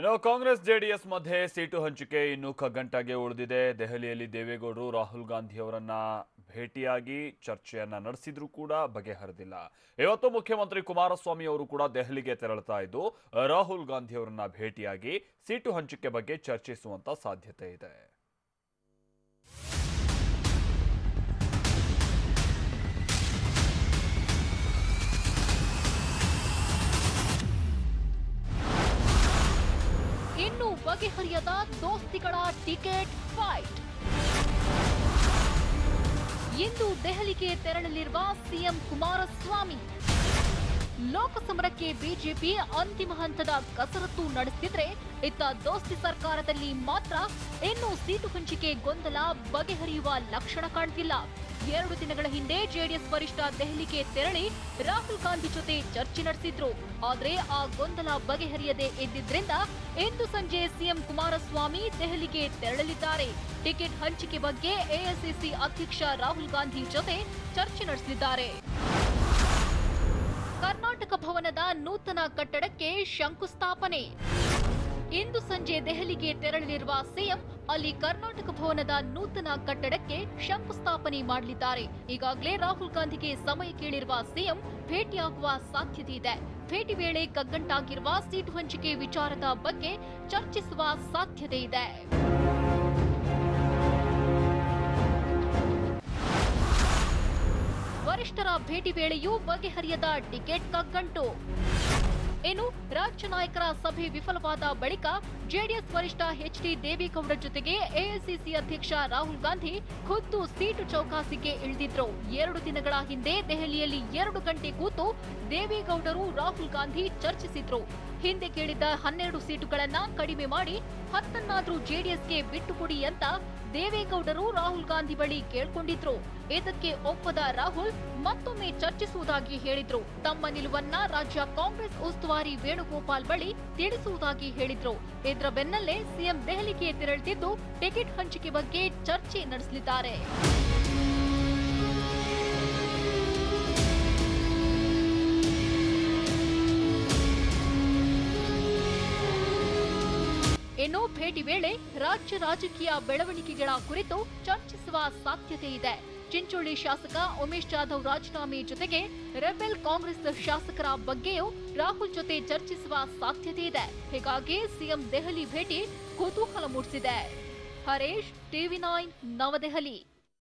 ಇನ್ನು ಕಾಂಗ್ರೆಸ್ ಜೆಡಿಎಸ್ ಮಧ್ಯೆ ಸೀಟು ಹಂಚಿಕೆ ಇನ್ನೂ ಕಗ್ಗಂಟಾಗೆ ಉಳಿದಿದೆ. ದೆಹಲಿಯಲ್ಲಿ ದೇವೇಗೌಡರು ರಾಹುಲ್ ಗಾಂಧಿ ಅವರನ್ನ ಭೇಟಿಯಾಗಿ ಚರ್ಚೆಯನ್ನ ನಡೆಸಿದ್ರೂ ಕೂಡ ಬಗೆಹರಿದಿಲ್ಲ. ಇವತ್ತು ಮುಖ್ಯಮಂತ್ರಿ ಕುಮಾರಸ್ವಾಮಿ ಅವರು ಕೂಡ ದೆಹಲಿಗೆ ತೆರಳುತ್ತಾ ಇದ್ದು, ರಾಹುಲ್ ಗಾಂಧಿ ಅವರನ್ನ ಭೇಟಿಯಾಗಿ ಸೀಟು ಹಂಚಿಕೆ ಬಗ್ಗೆ ಚರ್ಚಿಸುವಂತ ಸಾಧ್ಯತೆ ಇದೆ. ಬಗೆಹರಿಯದ ದೋಸ್ತಿಗಳ ಟಿಕೆಟ್ ಫೈಟ್ ಇಂದು ದೆಹಲಿಗೆ ತೆರಳಲಿರುವ ಸಿಎಂ ಕುಮಾರಸ್ವಾಮಿ ಲೋಕಸಮರಕ್ಕೆ ಬಿಜೆಪಿ ಅಂತಿಮ ಹಂತದ ಕಸರತ್ತು ನಡೆಸಿದ್ರೆ ಇತ್ತ ದೋಸ್ತಿ ಸರ್ಕಾರದಲ್ಲಿ ಮಾತ್ರ ಇನ್ನೂ ಸೀಟು ಹಂಚಿಕೆ ಗೊಂದಲ ಬಗೆಹರಿಯುವ ಲಕ್ಷಣ ಕಾಣ್ತಿಲ್ಲ. ಎರಡು ದಿನಗಳ ಹಿಂದೆ ಜೆಡಿಎಸ್ ವರಿಷ್ಠ ದೆಹಲಿಗೆ ತೆರಳಿ ರಾಹುಲ್ ಗಾಂಧಿ ಜೊತೆ ಚರ್ಚೆ ನಡೆಸಿದ್ರು. ಆದ್ರೆ ಆ ಗೊಂದಲ ಬಗೆಹರಿಯದೆ ಇದ್ದಿದ್ರಿಂದ ಇಂದು ಸಂಜೆ ಸಿಎಂ ಕುಮಾರಸ್ವಾಮಿ ದೆಹಲಿಗೆ ತೆರಳಲಿದ್ದಾರೆ. ಟಿಕೆಟ್ ಹಂಚಿಕೆ ಬಗ್ಗೆ ಎಐಸಿಸಿ ಅಧ್ಯಕ್ಷ ರಾಹುಲ್ ಗಾಂಧಿ ಜೊತೆ ಚರ್ಚೆ ನಡೆಸಲಿದ್ದಾರೆ ಕರ್ನಾಟಕ ಭವನದ ನೂತನ ಕಟ್ಟಡಕ್ಕೆ ಶಂಕುಸ್ಥಾಪನೆ. ಇಂದು ಸಂಜೆ ದೆಹಲಿಗೆ ತೆರಳಲಿರುವ ಸಿಎಂ ಅಲ್ಲಿ ಕರ್ನಾಟಕ ಭವನದ ನೂತನ ಕಟ್ಟಡಕ್ಕೆ ಶಂಕುಸ್ಥಾಪನೆ ಮಾಡಲಿದ್ದಾರೆ. ಈಗಾಗಲೇ ರಾಹುಲ್ ಗಾಂಧಿಗೆ ಸಮಯ ಕೇಳಿರುವ ಸಿಎಂ ಭೇಟಿಯಾಗುವ ಸಾಧ್ಯತೆ ಇದೆ. ಭೇಟಿ ವೇಳೆ ಕಗ್ಗಂಟಾಗಿರುವ ಸೀಟು ಹಂಚಿಕೆ ವಿಚಾರದ ಬಗ್ಗೆ ಚರ್ಚಿಸುವ ಸಾಧ್ಯತೆ ಇದೆ. ವರಿಷ್ಠರ ಭೇಟಿ ವೇಳೆಯೂ ಬಗೆಹರಿಯದ ಟಿಕೆಟ್ ಕಗ್ಗಂಟು. ಇನ್ನು ರಾಜ್ಯ ನಾಯಕರ ಸಭೆ ವಿಫಲವಾದ ಬಳಿಕ ಜೆಡಿಎಸ್ ವರಿಷ್ಠ ಎಚ್ ಡಿ ದೇವೇಗೌಡ ಜೊತೆಗೆ ಎಐಸಿಸಿ ಅಧ್ಯಕ್ಷ ರಾಹುಲ್ ಗಾಂಧಿ ಖುದ್ದು ಸೀಟು ಚೌಕಾಸಿಗೆ ಇಳಿದಿದ್ರು. ಎರಡು ದಿನಗಳ ಹಿಂದೆ ದೆಹಲಿಯಲ್ಲಿ ಎರಡು ಗಂಟೆ ಕೂತು ದೇವೇಗೌಡರು ರಾಹುಲ್ ಗಾಂಧಿ ಚರ್ಚಿಸಿದ್ರು. ಹಿಂದೆ ಕೇಳಿದ್ದ ಹನ್ನೆರಡು ಸೀಟುಗಳನ್ನ ಕಡಿಮೆ ಮಾಡಿ ಹತ್ತನ್ನಾದ್ರೂ ಜೆಡಿಎಸ್ಗೆ ಬಿಟ್ಟುಕೊಡಿ ಅಂತ ದೇವೇಗೌಡರು ರಾಹುಲ್ ಗಾಂಧಿ ಬಳಿ ಕೇಳ್ಕೊಂಡಿದ್ರು. ಇದಕ್ಕೆ ಒಪ್ಪದ ರಾಹುಲ್ ಮತ್ತೊಮ್ಮೆ ಚರ್ಚಿಸುವುದಾಗಿ ಹೇಳಿದ್ರು. ತಮ್ಮ ನಿಲುವನ್ನ ರಾಜ್ಯ ಕಾಂಗ್ರೆಸ್ ಉಸ್ತುವಾರಿ ವೇಣುಗೋಪಾಲ್ ಬಳಿ ತಿಳಿಸುವುದಾಗಿ ಹೇಳಿದ್ರು. ಇದರ ಬೆನ್ನಲ್ಲೇ ಸಿಎಂ ದೆಹಲಿಗೆ ತೆರಳುತ್ತಿದ್ದು ಟಿಕೆಟ್ ಹಂಚಿಕೆ ಬಗ್ಗೆ ಚರ್ಚೆ ನಡೆಸಲಿದ್ದಾರೆ. ಇನ್ನು ಭೇಟಿ ವೇಳೆ ರಾಜ್ಯ ರಾಜಕೀಯ ಬೆಳವಣಿಗೆಗಳ ಕುರಿತು ಚರ್ಚಿಸುವ ಸಾಧ್ಯತೆ ಇದೆ. ಚಿಂಚೋಳಿ ಶಾಸಕ ಉಮೇಶ್ ಜಾಧವ್ ರಾಜೀನಾಮೆ ಜೊತೆಗೆ ರೆಬೆಲ್ ಕಾಂಗ್ರೆಸ್ ಶಾಸಕರ ಬಗ್ಗೆಯೂ ರಾಹುಲ್ ಜೊತೆ ಚರ್ಚಿಸುವ ಸಾಧ್ಯತೆ ಇದೆ. ಹೀಗಾಗಿ ಸಿಎಂ ದೆಹಲಿ ಭೇಟಿ ಕುತೂಹಲ ಮೂಡಿಸಿದೆ. Haresh, TV nine, New Delhi.